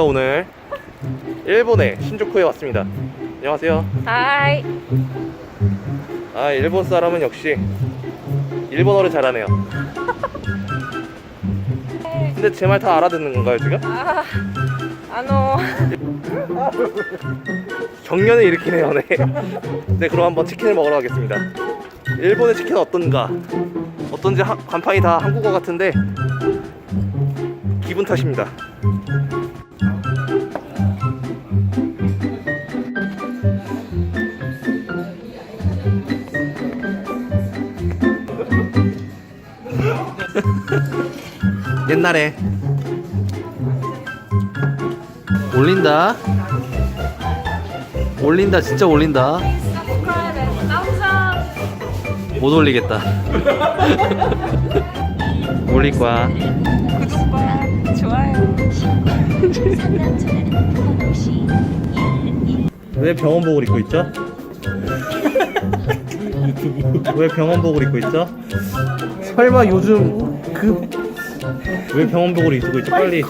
오늘 일본의 신주쿠에 왔습니다. 안녕하세요. 하이. 아 일본 사람은 역시 일본어를 잘하네요. 근데 제 말 다 알아듣는 건가요 지금? 아, あの 경련을 일으키네요, 네. 네, 그럼 한번 치킨을 먹으러 가겠습니다. 일본의 치킨은 어떤가? 어떤지 하- 간판이 다 한국어 같은데 기분 탓입니다. 옛날에 올린다. 올린다 진짜 올린다 못 올리겠다 올릴 거야 왜 병원복을 입고 있죠? 왜 병원복을 입고 있죠? 설마 요즘 그 왜 병원복을 입고 있죠? 빨리.